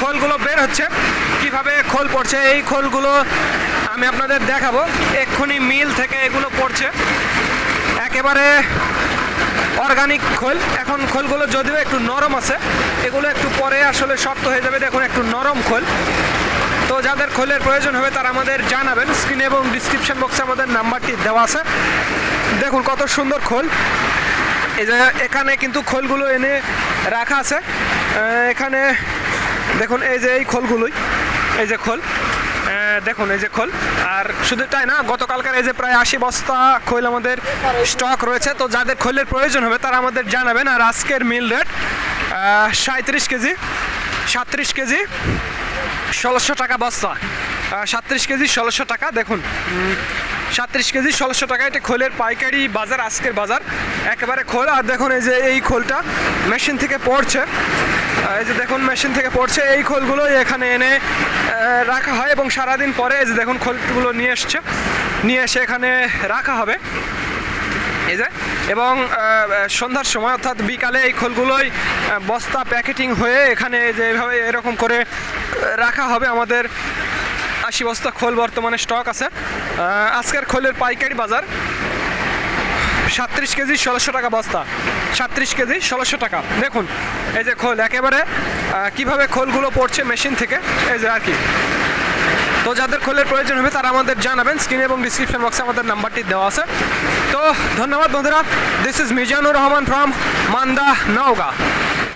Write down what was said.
খোলগুলো বের হচ্ছে। কীভাবে খোল পড়ছে? এই খোলগুলো আমি আপনাদের দেখাবো। এক্ষুনি মিল থেকে এগুলো পড়ছে। একেবারে অর্গানিক খোল। এখন খোলগুলো যদিও একটু নরম আছে, এগুলো একটু পরে আসলে শক্ত হয়ে যাবে। দেখুন, একটু নরম খোল। তো যাদের খোলের প্রয়োজন হবে, তারা আমাদের জানাবেন। স্ক্রিনে এবং ডিসক্রিপশন বক্সে আমাদের নাম্বারটি দেওয়া আছে। দেখুন, কত সুন্দর খোল। এই এখানে কিন্তু খোলগুলো এনে রাখা আছে। এখানে দেখুন, এই যে এই খোলগুলোই, এই যে খোল দেখুন, এই যে খোল। আর শুধু তাই না, গতকালকার এই যে প্রায় আশি বস্তা খোল আমাদের স্টক রয়েছে, তো যাদের খোলের প্রয়োজন হবে, তারা আমাদের জানাবেন। আর আজকের মিল রেট সাঁত্রিশ কেজি সাতত্রিশ কেজি, ষোলোশো টাকা বস্তা। সাতত্রিশ কেজি, ষোলোশো টাকা, দেখুন। সাতত্রিশ কেজি, ষোলোশো টাকা। এটা খোলের পাইকারি বাজার, আজকের বাজার। একেবারে খোল। আর দেখুন, এই যে এই খোলটা মেশিন থেকে পড়ছে। এই যে দেখুন, মেশিন থেকে পড়ছে। এই খোলগুলো এখানে এনে রাখা হয় এবং সারাদিন পরে এই যে দেখুন, খোলগুলো নিয়ে এসছে। নিয়ে এসে এখানে রাখা হবে। এই যে, এবং সন্ধ্যার সময়, অর্থাৎ বিকালে এই খোলগুলোই বস্তা প্যাকেটিং হয়ে এখানে যে এভাবে এরকম করে রাখা হবে আমাদের আশি বস্তা খোল বর্তমানে স্টক আছে। আজকের খোলের পাইকারি বাজার সাতত্রিশ কেজি ষোলোশো টাকা বস্তা। সাতত্রিশ কেজি ষোলোশো টাকা। দেখুন, এই যে খোল, একেবারে কীভাবে খোলগুলো পড়ছে মেশিন থেকে, এই যে আর কি। তো যাদের খোলের প্রয়োজন হবে তারা আমাদের জানাবেন স্ক্রিন এবং ডিসক্রিপশন বক্সে আমাদের নাম্বারটি দেওয়া আছে। তো ধন্যবাদ বন্ধুরা this is Mizanur Rahman from Manda, Naogaon.